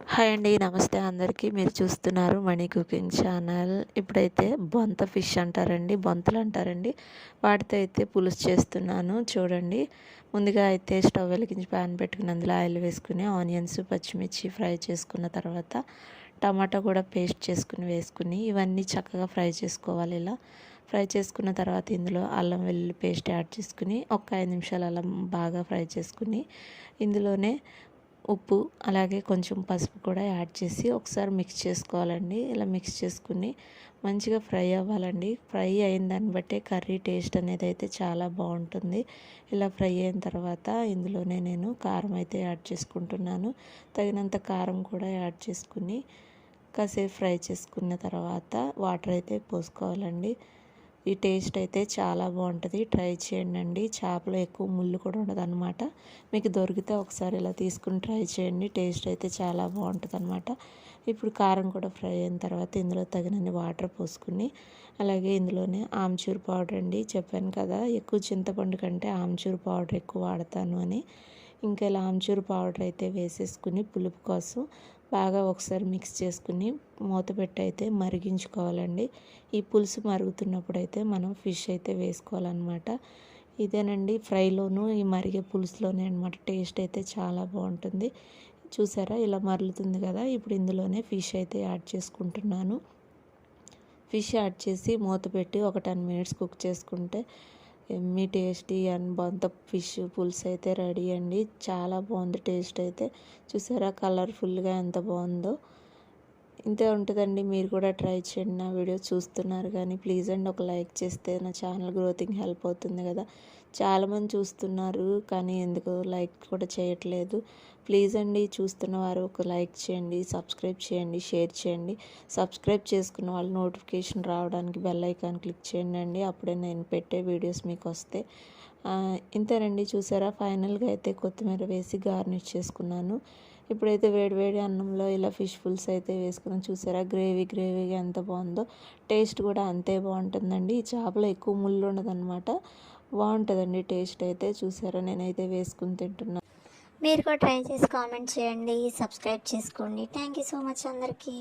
Hi అండి నమస్తే అందరికీ. మీరు చూస్తున్నారు మణి కుకింగ్ ఛానల్. ఇప్పుడైతే బొంత ఫిష్ అంటారండి బొంతలు అంటారండి. వాటితో అయితే పులుసు చేస్తున్నాను. చూడండి ముందుగా అయితే స్టవ్ వెలిగించి ప్యాన్ పెట్టుకుని అందులో ఆయిల్ వేసుకుని ఆనియన్స్ పచ్చిమిర్చి ఫ్రై చేసుకున్న తర్వాత టమాటా కూడా పేస్ట్ చేసుకుని వేసుకుని ఇవన్నీ చక్కగా ఫ్రై చేసుకోవాలి ఇలా. ఫ్రై చేసుకున్న తర్వాత ఇందులో అల్లం వెల్లుల్లి పేస్ట్ యాడ్ చేసుకుని ఒక ఐదు నిమిషాలు అల్లం బాగా ఫ్రై చేసుకుని ఇందులోనే ఉప్పు అలాగే కొంచెం పసుపు కూడా యాడ్ చేసి ఒకసారి మిక్స్ చేసుకోవాలండి. ఇలా మిక్స్ చేసుకుని మంచిగా ఫ్రై అవ్వాలండి. ఫ్రై అయిన దాన్ని బట్టే కర్రీ టేస్ట్ అనేది అయితే చాలా బాగుంటుంది. ఇలా ఫ్రై అయిన తర్వాత ఇందులోనే నేను కారం అయితే యాడ్ చేసుకుంటున్నాను. తగినంత కారం కూడా యాడ్ చేసుకుని కాసేపు ఫ్రై చేసుకున్న తర్వాత వాటర్ అయితే పోసుకోవాలండి. ఈ టేస్ట్ అయితే చాలా బాగుంటుంది. ట్రై చేయండి చేపలో ఎక్కువ ముళ్ళు కూడా ఉండదు అనమాట మీకు దొరికితే ఒకసారి ఇలా తీసుకుని ట్రై చేయండి. టేస్ట్ అయితే చాలా బాగుంటుంది అనమాట ఇప్పుడు కారం కూడా ఫ్రై అయిన తర్వాత ఇందులో తగినన్ని వాటర్ పోసుకుని అలాగే ఇందులోనే ఆమ్చూర్ పౌడర్ అండి. చెప్పాను కదా ఎక్కువ చింతపండు కంటే ఆమ్చూర్ పౌడర్ ఎక్కువ వాడతాను అని. ఇంకా ఇలా ఆమ్చూర్ పౌడర్ అయితే వేసేసుకుని పులుపు కోసం బాగా ఒకసారి మిక్స్ చేసుకుని మూత పెట్టి అయితే మరిగించుకోవాలండి. ఈ పులుసు మరుగుతున్నప్పుడు అయితే మనం ఫిష్ అయితే వేసుకోవాలన్నమాట. ఇదేనండి ఫ్రైలోను ఈ మరిగే పులుసులోనే అనమాట టేస్ట్ అయితే చాలా బాగుంటుంది. చూసారా ఇలా మరులుతుంది కదా ఇప్పుడు ఇందులోనే ఫిష్ అయితే యాడ్ చేసుకుంటున్నాను. ఫిష్ యాడ్ చేసి మూత పెట్టి ఒక టెన్ మినిట్స్ కుక్ చేసుకుంటే ఎమ్మి టేస్టీ అండ్ బంత ఫిష్ పులుసు అయితే రెడీ అండి. చాలా బాగుంది టేస్ట్ అయితే. చూసారా కలర్ఫుల్గా ఎంత బాగుందో. ఇంతే ఉంటుందండి. మీరు కూడా ట్రై చేయండి. నా వీడియో చూస్తున్నారు కానీ ప్లీజ్ అండి ఒక లైక్ చేస్తే నా ఛానల్ గ్రోతింగ్ హెల్ప్ అవుతుంది కదా. చాలామంది చూస్తున్నారు కానీ ఎందుకు లైక్ కూడా చేయట్లేదు. ప్లీజ్ అండి చూస్తున్న వారు ఒక లైక్ చేయండి సబ్స్క్రైబ్ చేయండి షేర్ చేయండి. సబ్స్క్రైబ్ చేసుకున్న వాళ్ళు నోటిఫికేషన్ రావడానికి బెల్ ఐకాన్ క్లిక్ చేయండి అండి. అప్పుడే నేను పెట్టే వీడియోస్ మీకు వస్తే ఇంతేనండి చూసారా? ఫైనల్గా అయితే కొత్తిమీర వేసి గార్నిష్ చేసుకున్నాను. ఇప్పుడైతే వేడివేడి అన్నంలో ఇలా ఫిష్ ఫుల్స్ అయితే వేసుకుని చూసారా? గ్రేవీ గ్రేవీగా ఎంత బాగుందో. టేస్ట్ కూడా అంతే బాగుంటుందండి. ఈ చేపలో ఎక్కువ ముళ్ళు ఉండదన్నమాట. బాగుంటుందండి టేస్ట్ అయితే. చూసారా? నేనైతే వేసుకుని తింటున్నాను. మీరు కూడా ట్రై చేసి కామెంట్ చేయండి సబ్స్క్రైబ్ చేసుకోండి. థ్యాంక్ యూ సో మచ్ అందరికీ.